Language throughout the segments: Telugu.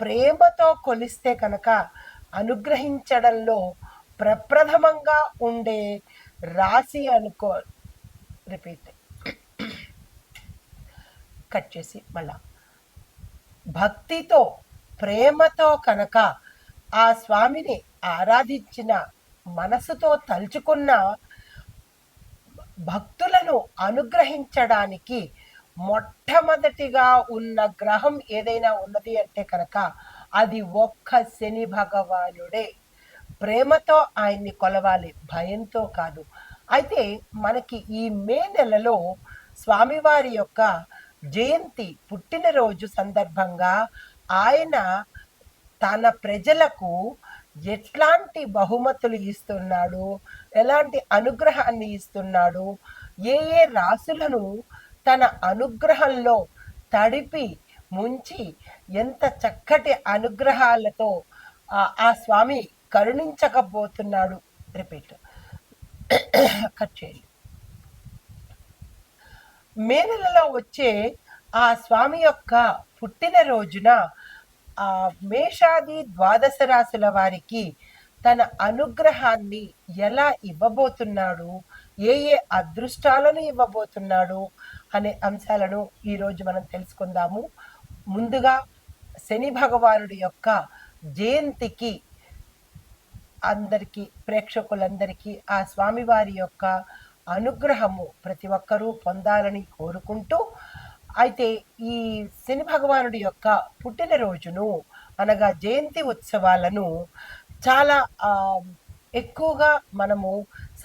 ప్రేమతో కొలిస్తే కనుక అనుగ్రహించడంలో ప్రప్రథమంగా ఉండే రాశి అనుకో రిపీట్ కట్ చేసి మళ్ళా. భక్తితో ప్రేమతో కనుక ఆ స్వామిని ఆరాధించిన మనసుతో తలుచుకున్న భక్తులను అనుగ్రహించడానికి మొట్టమొదటిగా ఉన్న గ్రహం ఏదైనా ఉన్నది అంటే కనుక అది ఒక్క శని భగవానుడే. ప్రేమతో ఆయన్ని కొలవాలి భయంతో కాదు. అయితే మనకి ఈ మే నెలలో స్వామివారి యొక్క జయంతి పుట్టినరోజు సందర్భంగా ఆయన తన ప్రజలకు ఎట్లాంటి బహుమతులు ఇస్తున్నాడు ఎలాంటి అనుగ్రహాన్ని ఇస్తున్నాడు ఏ ఏ రాసులను తన అనుగ్రహంలో తడిపి ముంచి ఎంత చక్కటి అనుగ్రహాలతో ఆ- స్వామి కరుణించకపోతున్నాడు. రిపీట్. కట్ చేయండి. మే నెలలో వచ్చే ఆ స్వామి యొక్క పుట్టినరోజున ఆ మేషాది ద్వాదశ రాశుల వారికి తన అనుగ్రహాన్ని ఎలా ఇవ్వబోతున్నాడు? ఏ ఏ అదృష్టాలను ఇవ్వబోతున్నాడు? అనే అంశాలను ఈరోజు మనం తెలుసుకుందాము. ముందుగా శని భగవానుడి యొక్క జయంతికి అందరికీ ప్రేక్షకులందరికీ ఆ స్వామివారి యొక్క అనుగ్రహము ప్రతి ఒక్కరూ పొందాలని కోరుకుంటూ అయితే ఈ శని భగవానుడి యొక్క పుట్టినరోజును అనగా జయంతి ఉత్సవాలను చాలా ఎక్కువగా మనము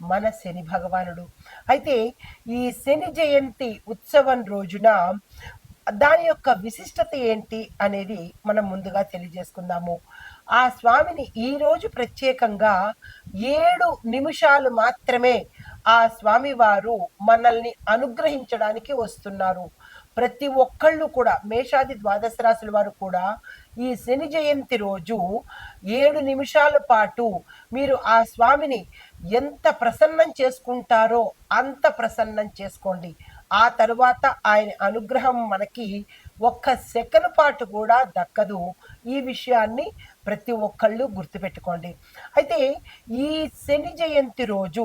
మన శని భగవానుడు. అయితే ఈ శని జయంతి ఉత్సవం రోజున దాని యొక్క విశిష్టత ఏంటి అనేది మనం ముందుగా తెలియజేసుకుందాము. ఆ స్వామిని ఈరోజు ప్రత్యేకంగా ఏడు నిమిషాలు మాత్రమే ఆ స్వామి వారు మనల్ని అనుగ్రహించడానికి వస్తున్నారు. ప్రతి ఒక్కళ్ళు కూడా మేషాది ద్వాదశ రాశుల వారు కూడా ఈ శని జయంతి రోజు ఏడు నిమిషాల పాటు మీరు ఆ స్వామిని ఎంత ప్రసన్నం చేసుకుంటారో అంత ప్రసన్నం చేసుకోండి. ఆ తరువాత ఆయన అనుగ్రహం మనకి ఒక్క సెకండ్ పాటు కూడా దక్కదు. ఈ విషయాన్ని ప్రతి ఒక్కళ్ళు గుర్తుపెట్టుకోండి. అయితే ఈ శని జయంతి రోజు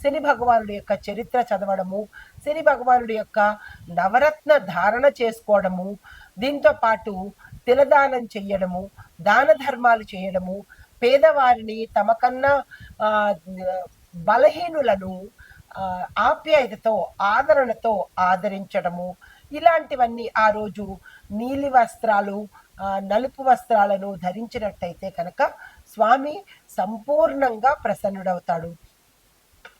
శని భగవానుడి యొక్క చరిత్ర చదవడము శని భగవానుడి యొక్క నవరత్న ధారణ చేసుకోవడము దీంతో పాటు తిలదానం చేయడము దాన ధర్మాలు చేయడము పేదవారిని తమకన్నా కన్నా బలహీనులను ఆప్యాయతతో ఆదరణతో ఆదరించడము. ఇలాంటివన్నీ ఆ రోజు నీలి వస్త్రాలు నలుపు వస్త్రాలను ధరించినట్టయితే కనుక స్వామి సంపూర్ణంగా ప్రసన్నుడవుతాడు.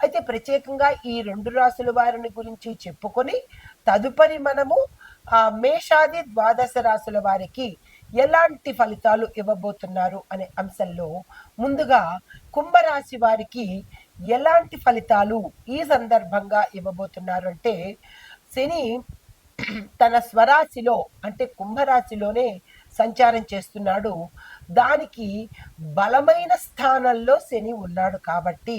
అయితే ప్రత్యేకంగా ఈ రెండు రాశుల వారిని గురించి చెప్పుకొని తదుపరి మనము ఆ మేషాది ద్వాదశ రాశుల వారికి ఎలాంటి ఫలితాలు ఇవ్వబోతున్నారు అనే అంశంలో ముందుగా కుంభరాశి వారికి ఎలాంటి ఫలితాలు ఈ సందర్భంగా ఇవ్వబోతున్నారు అంటే శని తన స్వరాశిలో అంటే కుంభరాశిలోనే సంచారం చేస్తున్నాడు. దానికి బలమైన స్థానంలో శని ఉన్నాడు కాబట్టి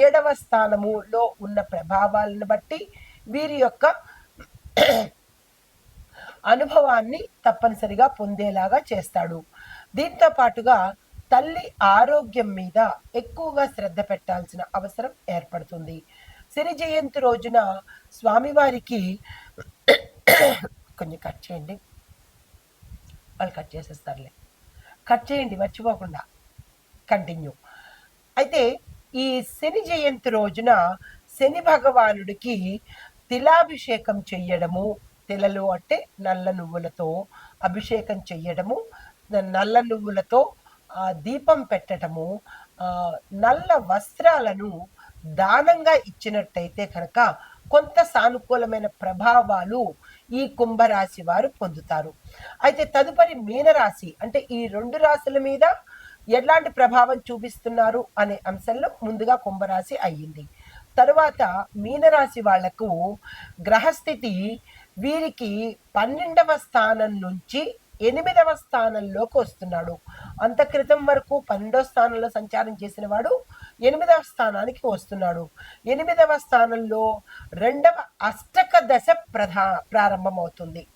ఏడవ స్థానములో ఉన్న ప్రభావాలను బట్టి వీరి యొక్క అనుభవాన్ని తప్పనిసరిగా పొందేలాగా చేస్తాడు. దీంతో పాటుగా తల్లి ఆరోగ్యం మీద ఎక్కువగా శ్రద్ధ పెట్టాల్సిన అవసరం ఏర్పడుతుంది. శని జయంతి రోజున స్వామివారికి కొంచెం కట్ చేయండి. వాళ్ళు కట్ చేసేస్తారులే. కట్ చేయండి మర్చిపోకుండా. కంటిన్యూ. అయితే ఈ శని జయంతి రోజున శని భగవానుడికి తిలాభిషేకం చెయ్యడము తిలలు అంటే నల్ల నువ్వులతో అభిషేకం చెయ్యడము నల్ల నువ్వులతో దీపం పెట్టడము నల్ల వస్త్రాలను దానంగా ఇచ్చినట్టయితే కనుక కొంత సానుకూలమైన ప్రభావాలు ఈ కుంభరాశి వారు పొందుతారు. అయితే తదుపరి మీనరాశి అంటే ఈ రెండు రాశుల మీద ఎలాంటి ప్రభావం చూపిస్తున్నారు అనే అంశంలో ముందుగా కుంభరాశి అయ్యింది. తరువాత మీనరాశి వాళ్ళకు గ్రహస్థితి వీరికి పన్నెండవ స్థానం నుంచి ఎనిమిదవ స్థానంలోకి వస్తున్నాడు. అంత క్రితం వరకు పన్నెండవ స్థానంలో సంచారం చేసిన వాడు ఎనిమిదవ స్థానానికి వస్తున్నాడు. ఎనిమిదవ స్థానంలో రెండవ అష్టక దశ ప్రధా ప్రారంభమవుతుంది.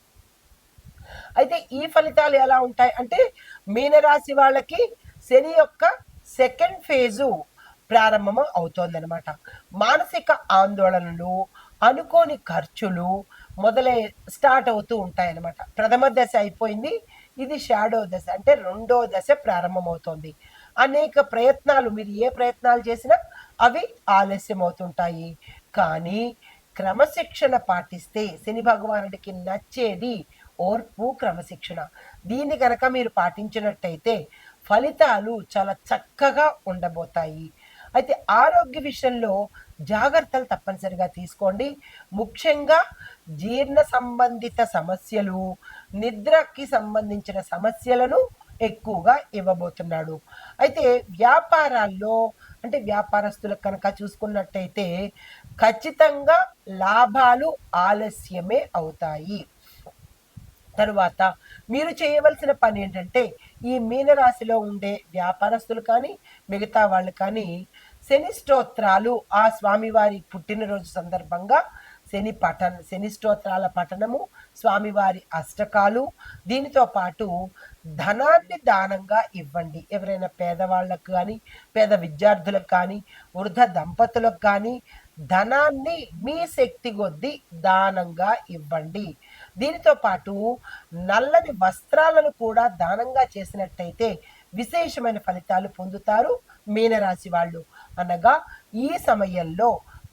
అయితే ఈ ఫలితాలు ఎలా ఉంటాయి అంటే మీనరాశి వాళ్ళకి శని యొక్క సెకండ్ ఫేజు ప్రారంభం అవుతోందనమాట మానసిక ఆందోళనలు అనుకోని ఖర్చులు మొదలై స్టార్ట్ అవుతూ ఉంటాయన్నమాట. ప్రథమ దశ అయిపోయింది ఇది షాడో దశ అంటే రెండో దశ ప్రారంభమవుతోంది. అనేక ప్రయత్నాలు మీరు ఏ ప్రయత్నాలు చేసినా అవి ఆలస్యం అవుతుంటాయి కానీ క్రమశిక్షణ పాటిస్తే శని భగవానుడికి నచ్చేది ఓర్పు క్రమశిక్షణ. దీన్ని కనుక మీరు పాటించినట్టయితే ఫలితాలు చాలా చక్కగా ఉండబోతాయి. అయితే ఆరోగ్య విషయంలో జాగ్రత్తలు తప్పనిసరిగా తీసుకోండి. ముఖ్యంగా జీర్ణ సంబంధిత సమస్యలు నిద్రకి సంబంధించిన సమస్యలను ఎక్కువగా ఇవ్వబోతున్నాడు. అయితే వ్యాపారాల్లో అంటే వ్యాపారస్తులకు కనుక చూసుకున్నట్టయితే ఖచ్చితంగా లాభాలు ఆలస్యమే అవుతాయి. తరువాత మీరు చేయవలసిన పని ఏంటంటే ఈ మీనరాశిలో ఉండే వ్యాపారస్తులు కానీ మిగతా వాళ్ళు కానీ శని స్తోత్రాలు ఆ స్వామివారి పుట్టినరోజు సందర్భంగా శని పఠన శని స్తోత్రాల పఠనము స్వామివారి అష్టకాలు దీనితో పాటు ధనాన్ని దానంగా ఇవ్వండి. ఎవరైనా పేదవాళ్ళకు కానీ పేద విద్యార్థులకు కానీ వృద్ధ దంపతులకు కానీ ధనాన్ని మీ శక్తి కొద్దీ దానంగా ఇవ్వండి. దీనితో పాటు నల్లని వస్త్రాలను కూడా దానంగా చేసినట్టయితే విశేషమైన ఫలితాలు పొందుతారు మీనరాశి వాళ్ళు. అనగా ఈ సమయంలో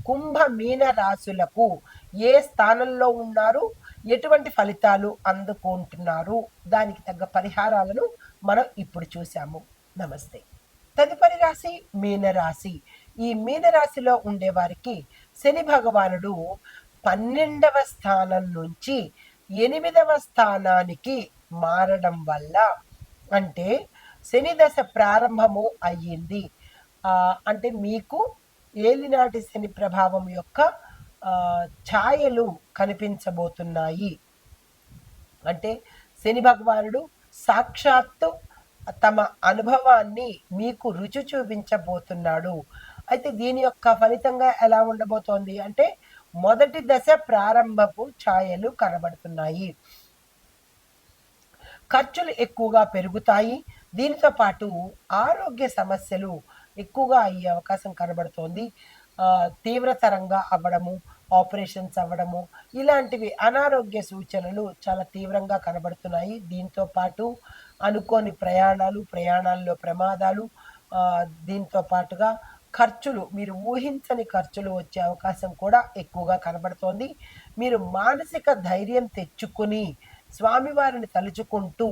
కుంభ మీన రాశులకు ఏ స్థానంలో ఉన్నారు? ఎటువంటి ఫలితాలు అందుకుంటున్నారు? దానికి తగ్గ పరిహారాలను మనం ఇప్పుడు చూసాము నమస్తే. తదుపరి రాశి మీనరాశి. ఈ మీనరాశిలో ఉండేవారికి శని భగవానుడు పన్నెండవ స్థానం నుంచి ఎనిమిదవ స్థానానికి మారడం వల్ల అంటే శని దశ ప్రారంభము అయ్యింది. అంటే మీకు ఏలినాటి శని ప్రభావం యొక్క ఛాయలు కనిపించబోతున్నాయి. అంటే శని భగవానుడు సాక్షాత్తు తమ అనుభవాన్ని మీకు రుచి చూపించబోతున్నాడు. అయితే దీని యొక్క ఫలితంగా ఎలా ఉండబోతోంది అంటే మొదటి దశ ప్రారంభపు ఛాయలు కనబడుతున్నాయి. ఖర్చులు ఎక్కువగా పెరుగుతాయి. దీనితో పాటు ఆరోగ్య సమస్యలు ఎక్కువగా అయ్యే అవకాశం కనబడుతోంది. తీవ్రతరంగా అవ్వడము ఆపరేషన్స్ అవ్వడము ఇలాంటివి అనారోగ్య సూచనలు చాలా తీవ్రంగా కనబడుతున్నాయి. దీంతో పాటు అనుకోని ప్రయాణాలు ప్రయాణాల్లో ప్రమాదాలు దీంతో పాటుగా ఖర్చులు మీరు ఊహించని ఖర్చులు వచ్చే అవకాశం కూడా ఎక్కువగా కనబడుతోంది. మీరు మానసిక ధైర్యం తెచ్చుకుని స్వామివారిని తలుచుకుంటూ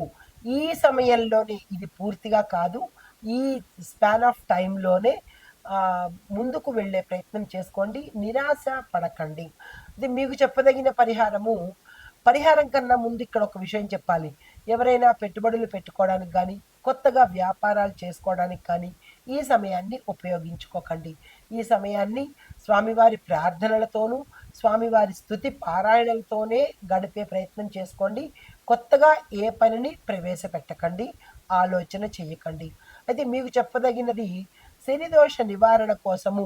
ఈ సమయంలోనే ఇది పూర్తిగా కాదు ఈ స్పాన్ ఆఫ్ టైంలోనే ముందుకు వెళ్ళే ప్రయత్నం చేసుకోండి. నిరాశ పడకండి. ఇది మీకు చెప్పదగిన పరిహారము. పరిహారం కన్నా ముందు ఇక్కడ ఒక విషయం చెప్పాలి. ఎవరైనా పెట్టుబడులు పెట్టుకోవడానికి కానీ కొత్తగా వ్యాపారాలు చేసుకోవడానికి కానీ ఈ సమయాన్ని ఉపయోగించుకోకండి. ఈ సమయాన్ని స్వామివారి ప్రార్థనలతోనూ స్వామివారి స్థుతి పారాయణలతోనే గడిపే ప్రయత్నం చేసుకోండి. కొత్తగా ఏ పనిని ప్రవేశపెట్టకండి. ఆలోచన చేయకండి. అయితే మీకు చెప్పదగినది శనిదోష నివారణ కోసము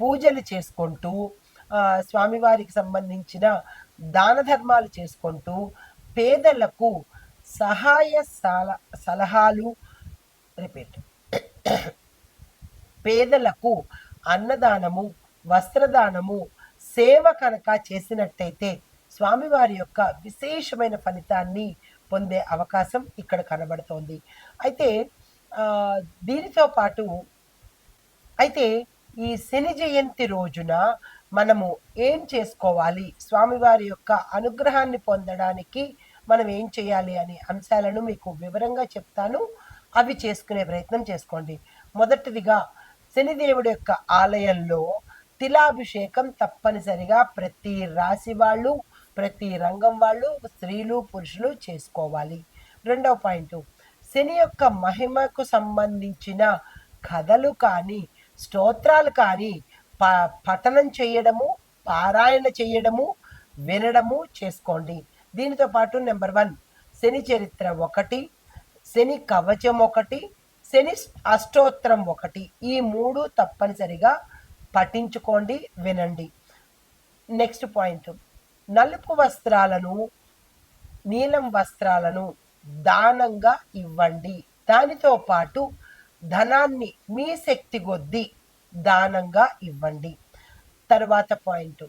పూజలు చేసుకుంటూ స్వామివారికి సంబంధించిన దాన ధర్మాలు చేసుకుంటూ పేదలకు సహాయ సలహాలు రిపీట్. పేదలకు అన్నదానము వస్త్రదానము సేవ కనుక చేసినట్టయితే స్వామివారి యొక్క విశేషమైన ఫలితాన్ని పొందే అవకాశం ఇక్కడ కనబడుతోంది. అయితే దీనితో పాటు అయితే ఈ శని జయంతి రోజున మనము ఏం చేసుకోవాలి? స్వామివారి యొక్క అనుగ్రహాన్ని పొందడానికి మనం ఏం చేయాలి అనే అంశాలను మీకు వివరంగా చెప్తాను. అవి చేసుకునే ప్రయత్నం చేసుకోండి. మొదటిదిగా శనిదేవుడి యొక్క ఆలయంలో తిలాభిషేకం తప్పనిసరిగా ప్రతి రాశి వాళ్ళు ప్రతి రంగం వాళ్ళు స్త్రీలు పురుషులు చేసుకోవాలి. రెండవ పాయింట్ శని యొక్క మహిమకు సంబంధించిన కథలు కానీ స్తోత్రాలు కానీ ప పఠనం చేయడము పారాయణ చేయడము వినడము చేసుకోండి. దీనితో పాటు నెంబర్ వన్ శని చరిత్ర ఒకటి శని కవచం ఒకటి శని అష్టోత్తరం ఒకటి. ఈ మూడు తప్పనిసరిగా పఠించుకోండి వినండి. Next point. నలుపు వస్త్రాలను నీలం వస్త్రాలను దానంగా ఇవ్వండి. దానితో పాటు ధనాన్ని మీ శక్తి కొద్దీ దానంగా ఇవ్వండి. తర్వాత పాయింట్.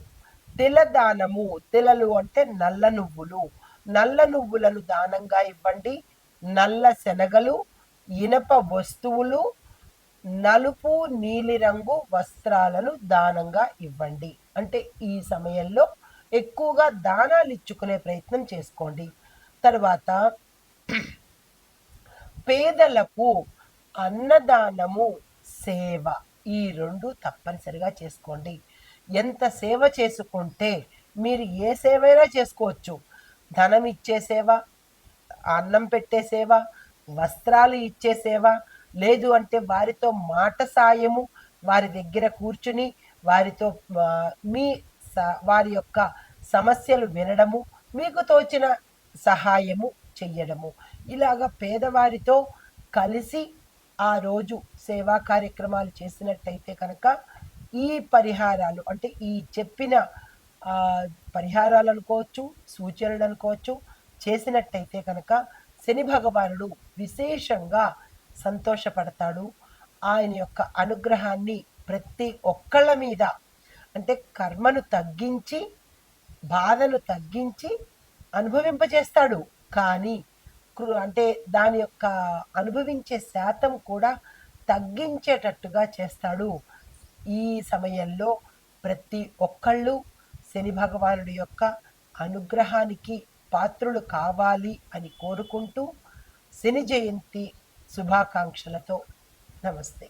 తిలదానము తిలలు అంటే నల్ల నువ్వులు. నల్ల నువ్వులను దానంగా ఇవ్వండి. నల్ల శనగలు ఇనప వస్తువులు నలుపు నీలిరంగు వస్త్రాలను దానంగా ఇవ్వండి. అంటే ఈ సమయంలో ఎక్కువగా దానాలు ఇచ్చుకునే ప్రయత్నం చేసుకోండి. తర్వాత పేదలకు అన్నదానము సేవ ఈ రెండు తప్పనిసరిగా చేసుకోండి. ఎంత సేవ చేసుకుంటే మీరు ఏ సేవైనా చేసుకోవచ్చు. ధనం ఇచ్చే సేవ అన్నం పెట్టే సేవ వస్త్రాలు ఇచ్చే సేవ లేదు అంటే వారితో మాట సాయము వారి దగ్గర కూర్చుని వారితో మీ స- వారి యొక్క సమస్యలు వినడము మీకు తోచిన సహాయము చెయ్యడము. ఇలాగ పేదవారితో కలిసి ఆ రోజు సేవా కార్యక్రమాలు చేసినట్టయితే కనుక ఈ పరిహారాలు అంటే ఈ చెప్పిన పరిహారాలు అనుకోవచ్చు సూచనలు అనుకోవచ్చు చేసినట్టయితే కనుక శని భగవానుడు విశేషంగా సంతోషపడతాడు. ఆయన యొక్క అనుగ్రహాన్ని ప్రతి ఒక్కళ్ళ మీద అంటే కర్మను తగ్గించి బాధను తగ్గించి అనుభవింపజేస్తాడు. కానీ అంటే దాని యొక్క అనుభవించే శాతం కూడా తగ్గించేటట్టుగా చేస్తాడు. ఈ సమయంలో ప్రతి ఒక్కళ్ళు శని భగవానుడి యొక్క అనుగ్రహానికి పాత్రులు కావాలి అని కోరుకుంటూ శని జయంతి శుభాకాంక్షలతో నమస్తే.